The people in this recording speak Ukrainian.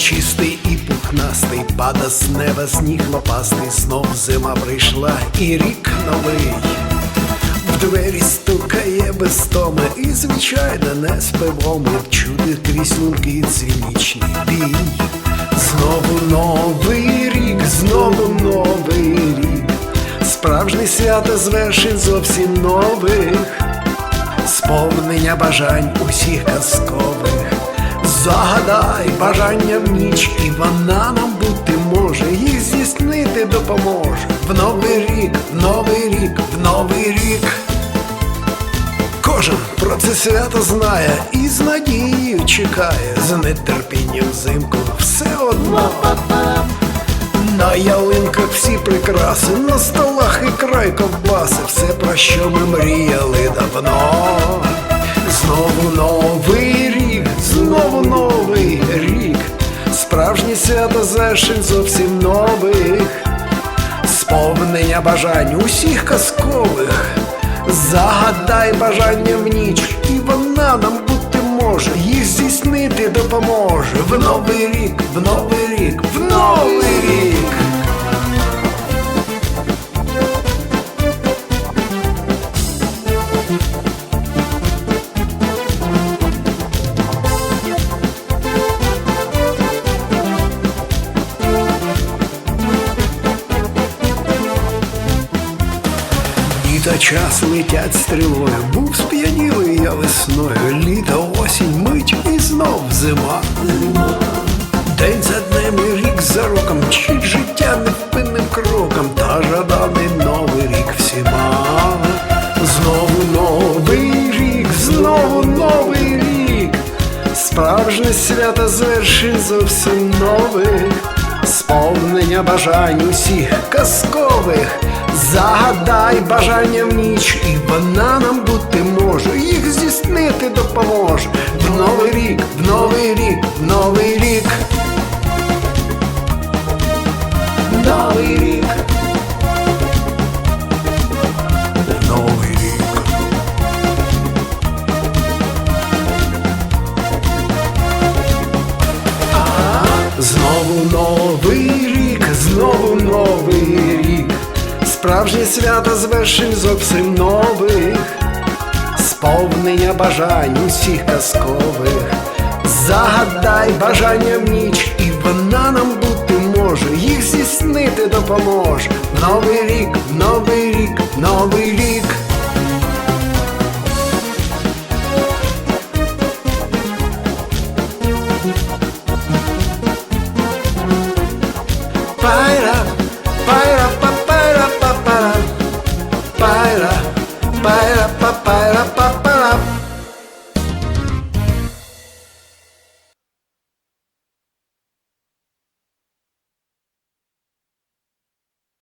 Чистий і пухнастий, пада з неба сніг лопастий, знов зима прийшла і рік новий. В двері стукає без томи, і, звичайно, не спивом, як чути крізь лунки цинічний бій. Знову новий рік, знову новий рік, справжнє свято звершень зовсім нових, сповнення бажань усіх казкових. Загадай бажання в ніч, і вона нам бути може, їх здійснити допоможе. В новий рік, в новий рік, в новий рік. Кожен про це свято знає і з надією чекає, з нетерпінням взимку все одно. На ялинках всі прикраси, на столах і край ковбаси, все про що ми мріяли давно. Знову свято звершень зовсім нових, сповнення бажань усіх казкових. Загадай бажання в ніч, і вона нам бути може, їх здійснити допоможе. В новий рік, в новий рік, в Літо час летять стрілою, був сп'янілий я весною, літо, осінь, мить і знов зима. День за днем і рік за роком, мчить життя невпинним кроком, та жаданий новий рік всіма. Знову новий рік, знову новий рік, справжнє свято звершень зовсім нових, сповнення бажань усіх казкових. Загадай бажання в ніч, і вона нам бути може, їх здійснити допоможе. В новий рік, в новий рік, в новий рік. Новий рік. Новий рік. Знову новий справжнє свято вершин зовсім нових, сповнення бажань усіх казкових. Загадай бажання в ніч, і вона нам бути може, їх здійснити допоможе. Новий рік, новий рік, новий рік.